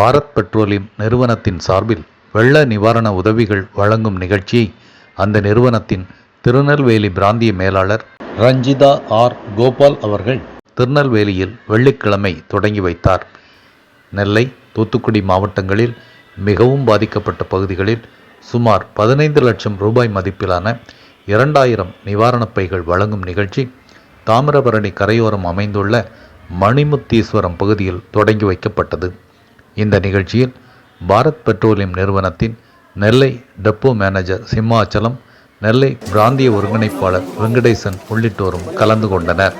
Bharat petroleum நிறுவனத்தின் சார்பில் வெள்ள நிவாரண உதவிகள் வழங்கும் நிகழ்ச்சியை அந்த நிறுவனத்தின் திருநெல்வேலி பிராந்திய மேலாளர் ரஞ்சிதா ஆர். கோபால் அவர்கள் திருநெல்வேலியில் வெள்ளிக்கிழமை தொடங்கி வைத்தார். நெல்லை தூத்துக்குடி மாவட்டங்களில் மிகவும் பாதிக்கப்பட்ட பகுதிகளில் சுமார் பதினைந்து லட்சம் ரூபாய் மதிப்பிலான இரண்டாயிரம் நிவாரணப் பைகள் வழங்கும் நிகழ்ச்சி தாமிரபரணி கரையோரம் அமைந்துள்ள மணிமுத்தீஸ்வரம் பகுதியில் தொடங்கி வைக்கப்பட்டது. இந்த நிகழ்ச்சியில் பாரத் பெட்ரோலியம் நிறுவனத்தின் நெல்லை டெப்போ மேனேஜர் சிம்மாச்சலம் நெல்லை பிராந்திய ஒருங்கிணைப்பாளர் வெங்கடேசன் உள்ளிட்டோரும் கலந்து கொண்டனர்.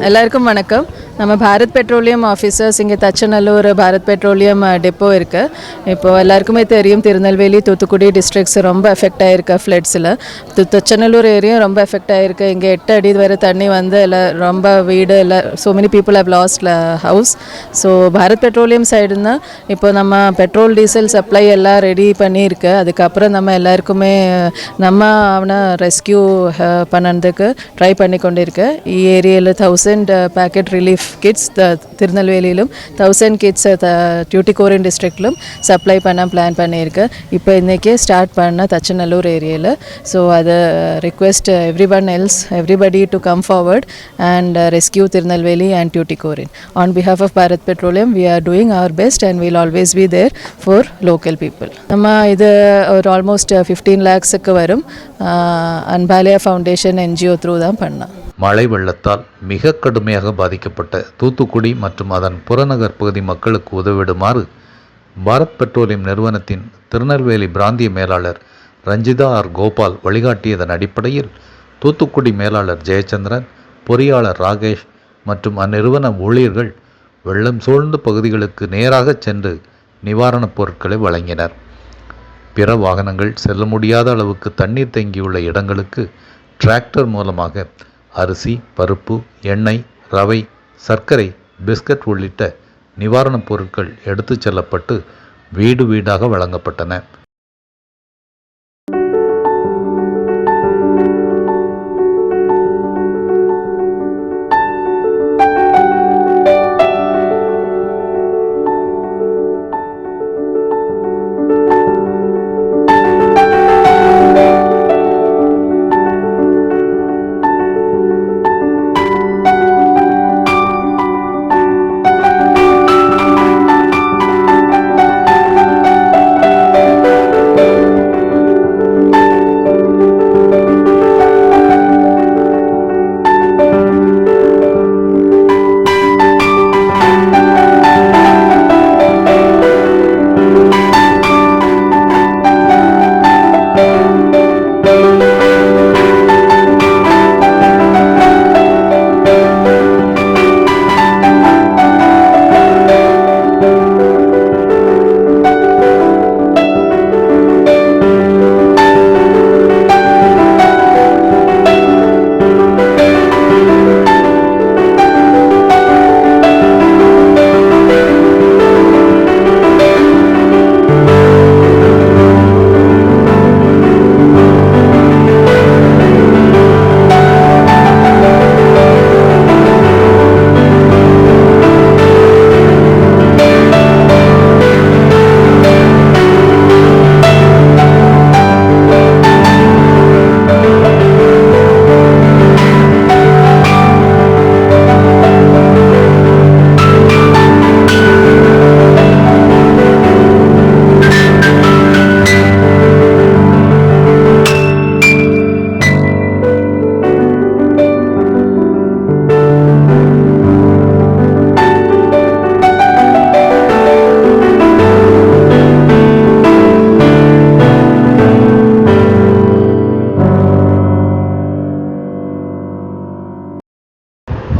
எல்லாருக்கும் வணக்கம். நம்ம பாரத் பெட்ரோலியம் ஆஃபீஸர்ஸ் இங்கே தச்சநல்லூர் பாரத் பெட்ரோலியம் டெப்போ இருக்குது இப்போது எல்லாருக்குமே தெரியும் திருநெல்வேலி தூத்துக்குடி டிஸ்ட்ரிக்ஸ் ரொம்ப எஃபெக்ட் ஆகிருக்கு ஃப்ளட்ஸில் தச்சநல்லூர் ஏரியும் ரொம்ப எஃபெக்ட் ஆகிருக்கு இங்கே எட்டு அடி வரை தண்ணி வந்து எல்லாம் ரொம்ப வீடு எல்லாம் so many people have lost house so Bharat Petroleum சைடுன்னா இப்போ நம்ம பெட்ரோல் டீசல் சப்ளை எல்லாம் ரெடி பண்ணியிருக்கு. அதுக்கப்புறம் நம்ம எல்லாருக்குமே நம்ம அவனை ரெஸ்கியூ பண்ணதுக்கு ட்ரை பண்ணி கொண்டிருக்கு ஏரியாவில் தௌசண்ட் பேக்கெட் ரிலீஃப் கிட்ஸ் திருநெல்வேலியிலும் தௌசண்ட் கிட்ஸ் டியூட்டிகோரின் டிஸ்ட்ரிக்ட்லும் சப்ளை பண்ண பிளான் பண்ணியிருக்கு இப்போ இன்றைக்கி ஸ்டார்ட் பண்ண தச்சநல்லூர் ஏரியாவில் ஸோ அது request everyone else everybody to come forward and rescue Tirunelveli and Tuticorin on behalf of Bharat Petroleum we are doing our best and will always be there for local people நம்ம இது ஒரு almost fifteen லேக்ஸுக்கு வரும் அன்பாலியா foundation NGO through தான் பண்ணோம் மழை வெள்ளத்தால் மிக கடுமையாக பாதிக்கப்பட்ட தூத்துக்குடி மற்றும் அதன் புறநகர் பகுதி மக்களுக்கு உதவிடுமாறு பாரத் பெட்ரோலியம் நிறுவனத்தின் திருநெல்வேலி பிராந்திய மேலாளர் ரஞ்சிதா ஆர். கோபால் வழிகாட்டியதன் அடிப்படையில் தூத்துக்குடி மேலாளர் ஜெயச்சந்திரன் பொறியாளர் ராகேஷ் மற்றும் அந்நிறுவன ஊழியர்கள் வெள்ளம் சூழ்ந்த பகுதிகளுக்கு நேராக சென்று நிவாரணப் பொருட்களை வழங்கினர். பிற வாகனங்கள் செல்ல முடியாத அளவுக்கு தண்ணீர் தேங்கியுள்ள இடங்களுக்கு டிராக்டர் மூலமாக அரிசி பருப்பு எண்ணெய் ரவை சர்க்கரை பிஸ்கட் உள்ளிட்ட நிவாரணப் பொருட்கள் எடுத்துச் செல்லப்பட்டு வீடு வீடாக வழங்கப்பட்டன.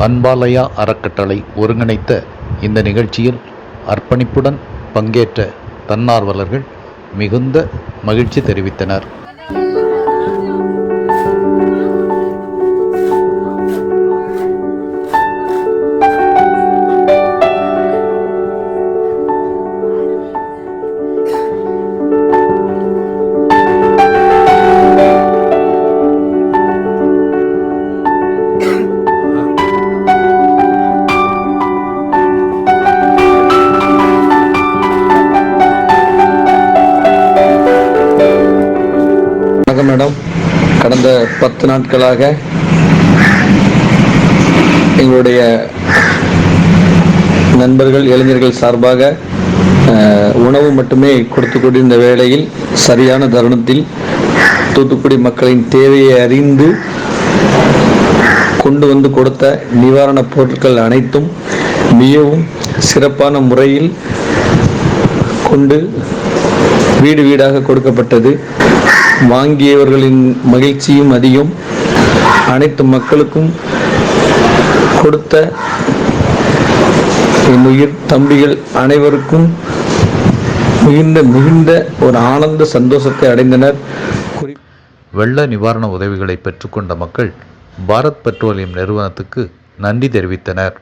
அன்பாலயா அறக்கட்டளை ஒருங்கிணைத்த இந்த நிகழ்ச்சியில் அர்ப்பணிப்புடன் பங்கேற்ற தன்னார்வலர்கள் மிகுந்த மகிழ்ச்சி தெரிவித்தனர். பத்து நாட்களாக எங்களுடைய நண்பர்கள் இளைஞர்கள் சார்பாக உணவு மட்டுமே கொடுத்து கொண்டிருந்த வேளையில் சரியான தருணத்தில் தூத்துக்குடி மக்களின் தேவையை அறிந்து கொண்டு வந்து கொடுத்த நிவாரணப் பொருட்கள் அனைத்தும் மிகவும் சிறப்பான முறையில் கொண்டு வீடு வீடாக கொடுக்கப்பட்டது. வாங்கியவர்களின் மகிழ்ச்சியும் அதிகம். அனைத்து மக்களுக்கும் கொடுத்த என் உயிர் தம்பிகள் அனைவருக்கும் மிகுந்த மிகுந்த ஒரு ஆனந்த சந்தோஷத்தை அடைந்தனர். வெள்ள நிவாரண உதவிகளை பெற்றுக்கொண்ட மக்கள் பாரத் பெட்ரோலியம் நிறுவனத்துக்கு நன்றி தெரிவித்தனர்.